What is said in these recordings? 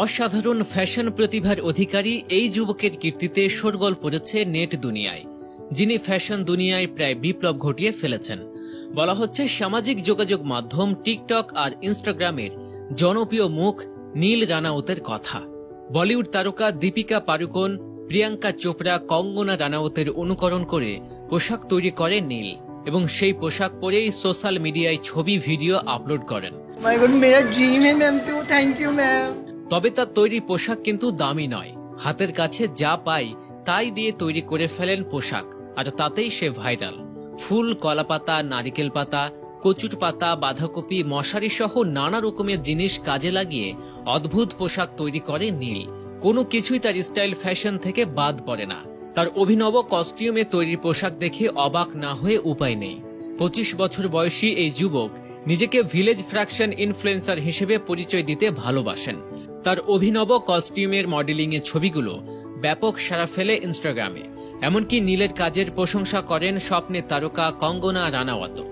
অসাধারণ ফ্যাশন প্রতিভার অধিকারী এই যুবকের কীর্তিতে শোরগোল পড়েছে নেট দুনিয়ায়, যিনি ফ্যাশন দুনিয়ায় প্রায় বিপ্লব ঘটিয়ে ফেলেছেন। বলা হচ্ছে সামাজিক যোগাযোগ মাধ্যম টিকটক আর ইনস্টাগ্রামের জনপ্রিয় মুখ নীল রানাওতের কথা। বলিউড তারকা দীপিকা পাড়ুকোন, প্রিয়াঙ্কা চোপড়া, কঙ্গনা রানাওতের অনুকরণ করে পোশাক তৈরি করে নীল এবং সেই পোশাক পরেই সোশ্যাল মিডিয়ায় ছবি, ভিডিও আপলোড করেন। ইউ ম্যাম তবে তার তৈরি পোশাক কিন্তু দামি নয়। হাতের কাছে যা পাই, তাই দিয়ে তৈরি করে ফেলেন পোশাক। আর তাতেই সে ভাইরাল। ফুল, কলাপাতা, নারিকেল পাতা, কচুর পাতা, বাঁধাকপি, মশারি সহ নানা রকমের জিনিস কাজে লাগিয়ে অদ্ভুত পোশাক তৈরি করে নীল। কোনো কিছুই তার স্টাইল ফ্যাশন থেকে বাদ পড়ে না। তার অভিনব কস্টিউমে তৈরি পোশাক দেখে অবাক না হয়ে উপায় নেই। পঁচিশ বছর বয়সী এই যুবক নিজেকে ভিলেজ ফ্র্যাকশন ইনফ্লুয়েন্সার হিসেবে পরিচয় দিতে ভালোবাসেন। তার অভিনব কস্টিউমের মডেলিং এর ছবিগুলো ব্যাপক সারা ফেলে ইনস্টাগ্রামে। এমনকি নীলের কাজের প্রশংসা করেন স্বপ্নের তারকা কঙ্গনা রানাওয়াত।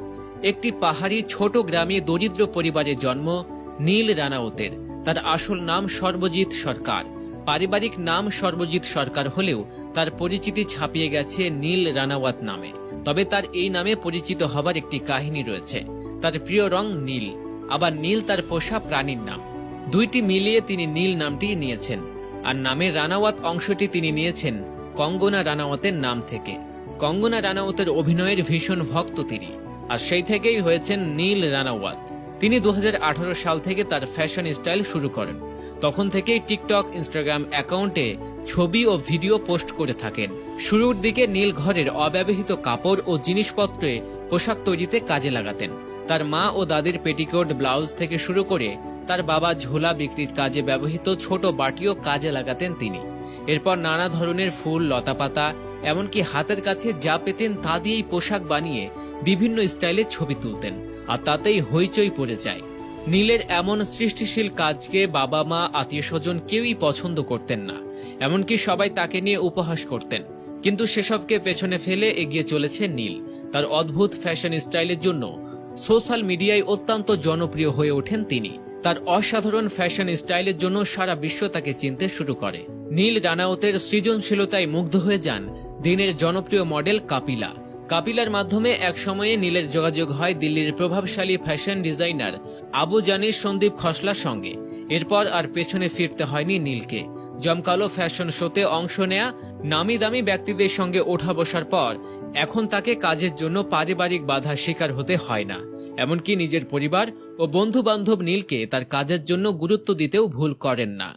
একটি পাহাড়ি ছোট গ্রামে দরিদ্র পরিবারে জন্ম নীল রানাওতের তার আসল নাম সর্বজিৎ সরকার। পারিবারিক নাম সর্বজিৎ সরকার হলেও তার পরিচিতি ছাপিয়ে গেছে নীল রানাওয়াত নামে। তবে তার এই নামে পরিচিত হবার একটি কাহিনী রয়েছে। তার প্রিয় রং নীল। আবার নীল তার পোষা প্রাণীর নাম। দুইটি মিলিয়ে তিনি নীল নামটি নিয়েছেন, আর নামের রানাওয়াত অংশটি তিনি নিয়েছেন কঙ্গনা রানাওয়াতের নাম থেকে। কঙ্গনা রানাওয়াতের অভিনয়ের ভীষণ ভক্ত তিনি, আর সেই থেকেই হয়েছেন নীল রানাওয়াত। তিনি দুহাজার আঠারো সাল থেকে তার ফ্যাশন স্টাইল শুরু করেন। তখন থেকেই টিকটক, ইনস্টাগ্রাম অ্যাকাউন্টে ছবি ও ভিডিও পোস্ট করে থাকেন। শুরুর দিকে নীল ঘরের অব্যবহৃত কাপড় ও জিনিসপত্রে পোশাক তৈরিতে কাজে লাগাতেন। তার মা ও দাদির পেটিকোট, ব্লাউজ থেকে শুরু করে তার বাবা ঝোলা বিক্রির কাজে ব্যবহৃত ছোট বাটিও কাজে লাগাতেন তিনি। এরপর নানা ধরনের ফুল, লতাপাতা, এমনকি হাতের কাছে যা পেতেন তা দিয়েই পোশাক বানিয়ে বিভিন্ন স্টাইলে ছবি তুলতেন, আর তাতেই হইচই পড়ে যায়। নীলের এমন সৃষ্টিশীল কাজকে বাবা, মা আত্মীয় স্বজন কেউই পছন্দ করতেন না, এমনকি সবাই তাকে নিয়ে উপহাস করতেন। কিন্তু সেসবকে পেছনে ফেলে এগিয়ে চলেছে নীল। তার অদ্ভুত ফ্যাশন স্টাইলের জন্য সোশ্যাল মিডিয়ায় অত্যন্ত জনপ্রিয় হয়ে ওঠেন তিনি। তার অসাধারণ ফ্যাশন স্টাইলের জন্য সারা বিশ্ব তাকে চিনতে শুরু করে। নীল রানাউতের সৃজনশীলতায় মুগ্ধ হয়ে যান দিনের জনপ্রিয় মডেল কাপিলা। কাপিলার মাধ্যমে এক সময়ে নীলের যোগাযোগ হয় দিল্লির প্রভাবশালী ফ্যাশন ডিজাইনার আবু জানির সন্দীপ খসলার সঙ্গে। এরপর আর পেছনে ফিরতে হয়নি নীলকে। জমকালো ফ্যাশন শোতে অংশ নেয়া নামি দামি ব্যক্তিদের সঙ্গে ওঠা বসার পর এখন তাকে কাজের জন্য পারিবারিক বাধা শিকার হতে হয় না। এমনকি নিজের পরিবার ও বন্ধু বান্ধব নীলকে তার কাজের জন্য গুরুত্ব দিতেও ভুল করেন না।